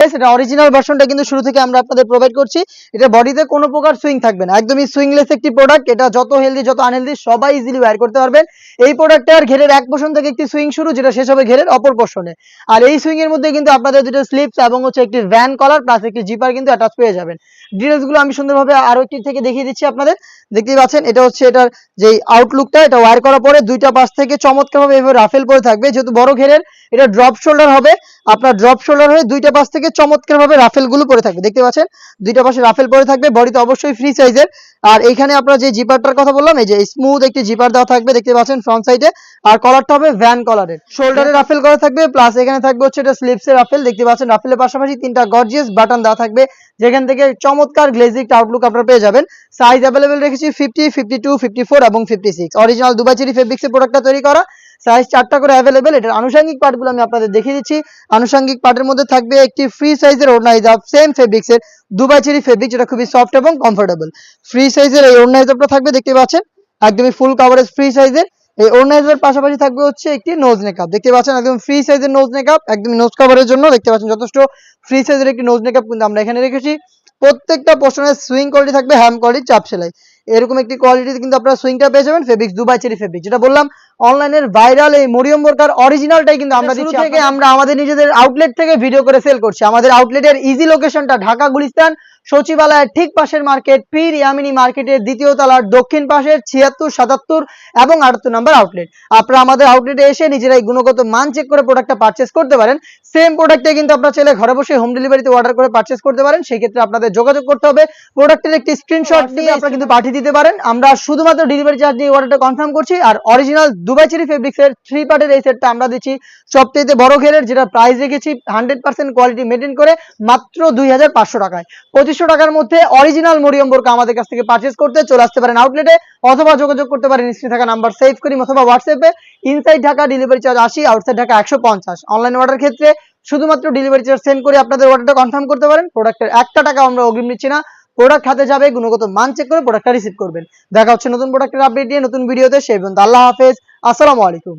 এটা অরিজিনাল ভার্সনটা কিন্তু শুরু থেকে আমরা আপনাদের প্রোভাইড করছি। এটা বডিতে কোনো প্রকার সুইং থাকবে না, একদমই সুইংলেস একটি প্রোডাক্ট এটা যত হেলদি যত আনহেলদি সবাই ইজিলি ওয়্যার করতে পারবেন। এই প্রোডাক্টটার ঘেরের এক পোর্শন থেকে একটি সুইং শুরু, যেটা শেষ হবে ঘেরের অপর পোর্শনে আর এই সুইং এর মধ্যে কিন্তু আপনাদের দুটো স্লিপস এবং হচ্ছে একটি ভ্যান কলার প্লাস একটি জিপার কিন্তু অ্যাটাচ পেয়ে যাবেন। ডিটেলসগুলো আমি সুন্দরভাবে আরও একটি থেকে দেখিয়ে দিচ্ছি আপনাদের। দেখতেই পাচ্ছেন, এটা হচ্ছে এটার যে আউটলুকটা এটা ওয়্যার করার পরে দুইটা পাশ থেকে চমৎকারভাবে এভাবে রাফেল পরে থাকবে। যেহেতু বড় ঘেরের, এটা ড্রপ শোল্ডার হবে। আপনার ড্রপ শোল্ডার হয়ে দুইটা পাশ থেকে চমৎকারভাবে রাফেলগুলো পরে থাকবে। দেখতে পাচ্ছেন? দুইটা পাশে রাফেল পরে থাকবে, বডিতে অবশ্যই ফ্রি সাইজের আর এইখানে আপনারা যে জিপারটার কথা বললাম, এই যে স্মুথ একটি জিপার দেওয়া থাকবে, দেখতে পাচ্ছেন ফ্রন্ট সাইডে আর কলারটা হবে ভ্যান কলারের শোল্ডারে রাফেল করা থাকবে প্লাস এখানে থাকবে হচ্ছে এটা স্লিপসের রাফেল দেখতে পাচ্ছেন? রাফেলের পাশাপাশি তিনটা গর্জিয়াস বাটন দেওয়া থাকবে, যেখান থেকে চমৎকার গ্লেজিক আউটলুক আপনারা পেয়ে যাবেন। সাইজ অ্যাভেলেবেল রেখেছি fifty fifty two fifty four এবং fifty six original Dubai cherry ফেব্রিক্সের প্রোডাক্টটা তৈরি করা। সাইজ চারটা করে অ্যাভেলেবেল এটার আনুষঙ্গিক পার্টগুলো আমি আপনাদের দেখিয়ে দিচ্ছি। আনুষঙ্গিক পার্টের মধ্যে থাকবে একটি ফ্রি সাইজের ওড়না সেম ফেব্রিক্সের দুবাই চেরি ফেব্রিক যেটা খুবই সফট এবং কমফোর্টেবল ফ্রি সাইজের এই ওড়না থাকবে, দেখতে পাচ্ছেন? একদমই ফুল কাভারেজ ফ্রি সাইজের এই ওড়না হিজাবের পাশাপাশি থাকবে হচ্ছে একটি নোজ মেকআপ দেখতে পাচ্ছেন? একদম ফ্রি সাইজের নোজ মেকআপ একদম নোজ কভারের জন্য। দেখতে পাচ্ছেন যথেষ্ট ফ্রি সাইজের একটি নোজ মেকআপ কিন্তু আমরা এখানে রেখেছি। প্রত্যেকটা পোর্শনের সুইং কোয়ালিটি থাকবে হ্যাম কোয়ালিটি চাপ সেলাই। এরকম একটি কোয়ালিটিতে কিন্তু আপনারা সুইংটা পেয়ে যাবেন ফেব্রিক্স দুবাই চেরি ফেব্রিক যেটা বললাম অনলাইনের ভাইরাল এই মরিয়ম বোরকার অরিজিনালটাই কিন্তু আমরা দিচ্ছি। থেকে আমরা আমাদের নিজেদের আউটলেট থেকে ভিডিও করে সেল করছি। আমাদের আউটলেটের ইজি লোকেশনটা ঢাকা গুলিস্তান সচিবালয়ের ঠিক পাশের মার্কেট পীর ইয়ামিনী মার্কেটের দ্বিতীয় তলার দক্ষিণ পাশের ছিয়াত্তর সাতাত্তর এবং আটাত্তর নাম্বার আউটলেট আপনারা আমাদের আউটলেটে এসে নিজেরাই গুণগত মান চেক করে প্রোডাক্টটা পারচেস করতে পারেন। সেম প্রোডাক্টে কিন্তু আপনার ছেলে ঘরে বসে হোম ডেলিভারিতে অর্ডার করে পারচেস করতে পারেন। সেই ক্ষেত্রে আপনাদের যোগাযোগ করতে হবে। প্রোডাক্টের একটি স্ক্রিনশট নিয়ে আপনারা কিন্তু পাঠিয়ে দিতে পারেন। আমরা শুধুমাত্র ডেলিভারি চার্জ দিয়ে অর্ডারটা কনফার্ম করছি, আর অরিজিনাল দুবাই চেরি ফেব্রিক্সের থ্রি পার্টের এই সেটটা আমরা দিচ্ছি। সবচেয়ে বড় ঘেরের, যেটা প্রাইস রেখেছি হান্ড্রেড পার্সেন্ট কোয়ালিটি মেনটেন করে মাত্র দুই হাজার পাঁচশো টাকায়। পঁচিশশো টাকার মধ্যে অরিজিনাল মরিয়ম বোরকা আমাদের কাছ থেকে পারচেস করতে চলে আসতে পারেন আউটলেটে অথবা যোগাযোগ করতে পারেন স্ক্রিনে থাকা নাম্বার সেভ করি, অথবা হোয়াটসঅ্যাপে ইনসাইড ঢাকা ডেলিভারি চার্জ আশি আউটসাইড ঢাকা একশো পঞ্চাশ। অনলাইন অর্ডার ক্ষেত্রে শুধুমাত্র ডেলিভারি চার্জ সেন্ড করে আপনাদের অর্ডারটা কনফার্ম করতে পারেন। প্রোডাক্টের একটা টাকা আমরা অগ্রিম নিচ্ছি না। প্রোডাক্ট হাতে যাবে, গুণগত মান চেক করে প্রোডাক্টটা রিসিভ করবেন। দেখা হচ্ছে নতুন প্রোডাক্টের আপডেট নিয়ে নতুন ভিডিওতে সেই পর্যন্ত আল্লাহ হাফেজ। আসসালামু আলাইকুম।